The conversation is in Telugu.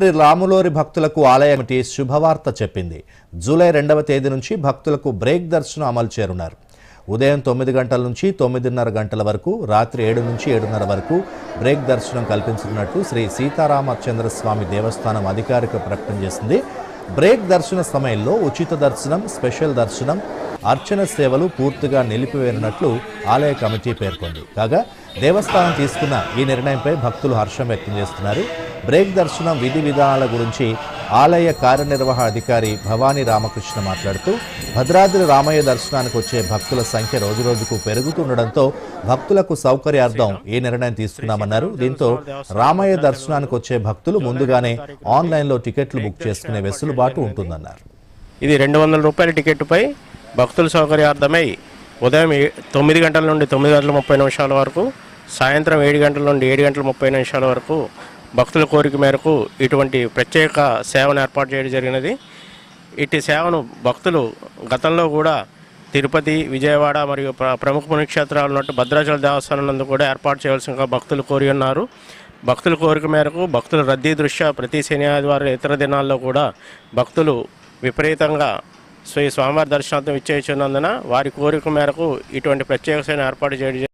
శ్రీ రాములోరి భక్తులకు ఆలయ కమిటీ శుభవార్త చెప్పింది. జూలై రెండవ తేదీ నుంచి భక్తులకు బ్రేక్ దర్శనం అమలు చేరున్నారు. ఉదయం తొమ్మిది గంటల నుంచి తొమ్మిదిన్నర గంటల వరకు రాత్రి ఏడు నుంచి ఏడున్నర వరకు బ్రేక్ దర్శనం కల్పించనున్నట్లు శ్రీ సీతారామచంద్ర స్వామి దేవస్థానం అధికారిక ప్రకటన చేసింది. బ్రేక్ దర్శన సమయంలో ఉచిత దర్శనం స్పెషల్ దర్శనం అర్చన సేవలు పూర్తిగా నిలిపివేయనున్నట్లు ఆలయ కమిటీ పేర్కొంది. కాగా దేవస్థానం తీసుకున్న ఈ నిర్ణయంపై భక్తులు హర్షం వ్యక్తం చేస్తున్నారు. బ్రేక్ దర్శనం విధి విధానాల గురించి ఆలయ కార్యనిర్వహణ అధికారి భవానీ రామకృష్ణ మాట్లాడుతూ భద్రాద్రి రామయ్య దర్శనానికి వచ్చే భక్తుల సంఖ్య రోజురోజుకు పెరుగుతుండడంతో భక్తులకు సౌకర్యార్థం ఈ నిర్ణయం తీసుకున్నామన్నారు. దీంతో రామయ్య దర్శనానికి వచ్చే భక్తులు ముందుగానే ఆన్లైన్లో టికెట్లు బుక్ చేసుకునే వెసులుబాటు ఉంటుందన్నారు. ఇది రెండు వందల రూపాయల టికెట్పై భక్తుల సౌకర్యార్థమై ఉదయం తొమ్మిది గంటల నుండి తొమ్మిది గంటల ముప్పై నిమిషాల వరకు సాయంత్రం ఏడు గంటల నుండి ఏడు గంటల ముప్పై నిమిషాల వరకు భక్తుల కోరిక మేరకు ఇటువంటి ప్రత్యేక సేవను ఏర్పాటు చేయడం జరిగినది. ఇట్టి సేవను భక్తులు గతంలో కూడా తిరుపతి విజయవాడ మరియు ప్ర- ప్రముఖ పుణ్యక్షేత్రాలు ఉన్నట్టు భద్రాచల దేవస్థానం నందు కూడా ఏర్పాటు చేయాల్సిన భక్తులు కోరి ఉన్నారు. భక్తుల కోరిక మేరకు భక్తుల రద్దీ దృష్ట్యా ప్రతి శని ఆదివారం ఇతర దినాల్లో కూడా భక్తులు విపరీతంగా శ్రీ స్వామివారి దర్శనార్థం ఇచ్చేస్తున్నందున వారి కోరిక మేరకు ఇటువంటి ప్రత్యేక ఏర్పాటు చేయడం